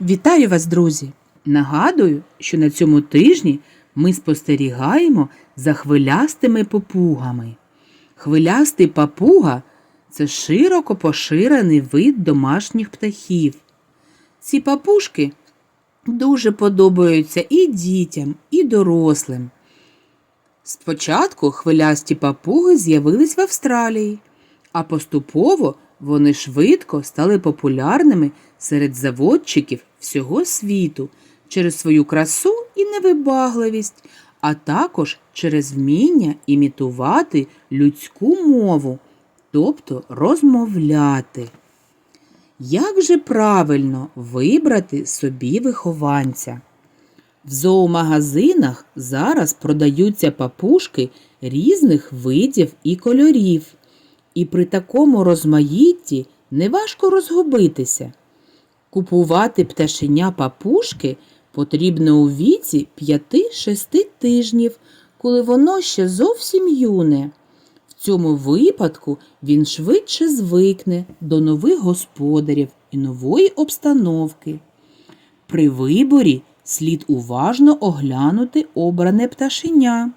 Вітаю вас, друзі! Нагадую, що на цьому тижні ми спостерігаємо за хвилястими попугами. Хвилястий папуга це широко поширений вид домашніх птахів. Ці папушки дуже подобаються і дітям, і дорослим. Спочатку хвилясті папуги з'явились в Австралії, а поступово вони швидко стали популярними серед заводчиків всього світу через свою красу і невибагливість, а також через вміння імітувати людську мову, тобто розмовляти. Як же правильно вибрати собі вихованця? В зоомагазинах зараз продаються папушки різних видів і кольорів, і при такому розмаїтті неважко розгубитися. Купувати пташеня папушки потрібно у віці 5-6 тижнів, коли воно ще зовсім юне. В цьому випадку він швидше звикне до нових господарів і нової обстановки. При виборі слід уважно оглянути обране пташеня.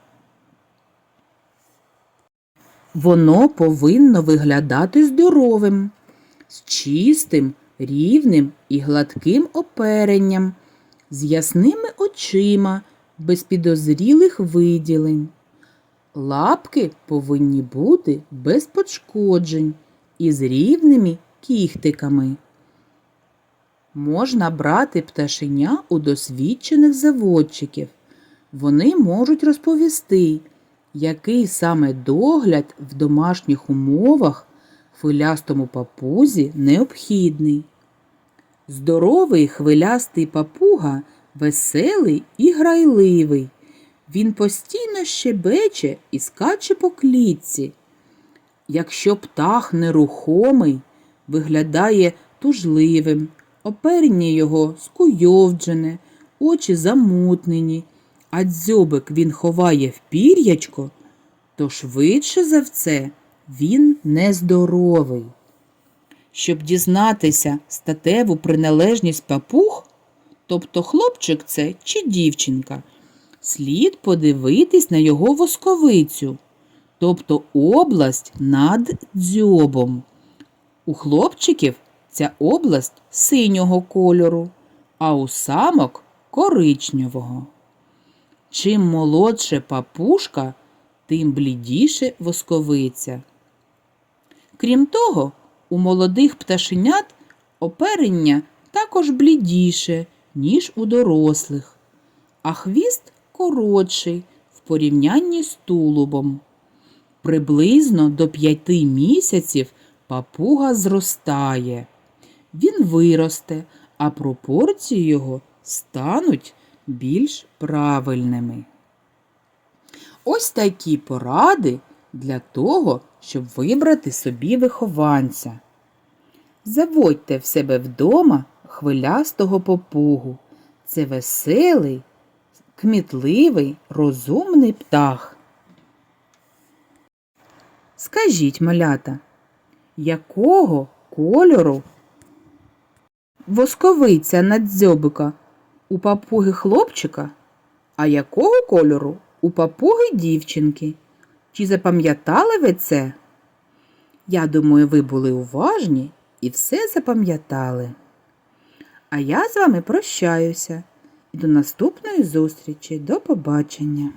Воно повинно виглядати здоровим, з чистим, рівним і гладким оперенням, з ясними очима, без підозрілих виділень. Лапки повинні бути без пошкоджень і з рівними кіхтиками. Можна брати пташеня у досвідчених заводчиків. Вони можуть розповісти, який саме догляд в домашніх умовах хвилястому папузі необхідний. Здоровий хвилястий папуга веселий і грайливий. Він постійно щебече і скаче по клітці. Якщо птах нерухомий, виглядає тужливим, оперення його скуйовджене, очі замутнені, а дзьобик він ховає в пір'ячко, то швидше за все він нездоровий. Щоб дізнатися статеву приналежність папуг, тобто хлопчик це чи дівчинка, слід подивитись на його восковицю, тобто область над дзьобом. У хлопчиків ця область синього кольору, а у самок коричневого. Чим молодше папушка, тим блідіше восковиця. Крім того, у молодих пташенят оперення також блідіше, ніж у дорослих, а хвіст коротший в порівнянні з тулубом. Приблизно до п'яти місяців папуга зростає. Він виросте, а пропорції його стануть більш правильними. Ось такі поради для того, щоб вибрати собі вихованця. Заводьте в себе вдома хвилястого попугу. Це веселий, кмітливий, розумний птах. Скажіть, малята, якого кольору восковиця надзьобика у папуги хлопчика, а якого кольору у папуги дівчинки? Чи запам'ятали ви це? Я думаю, ви були уважні і все запам'ятали. А я з вами прощаюся і до наступної зустрічі. До побачення!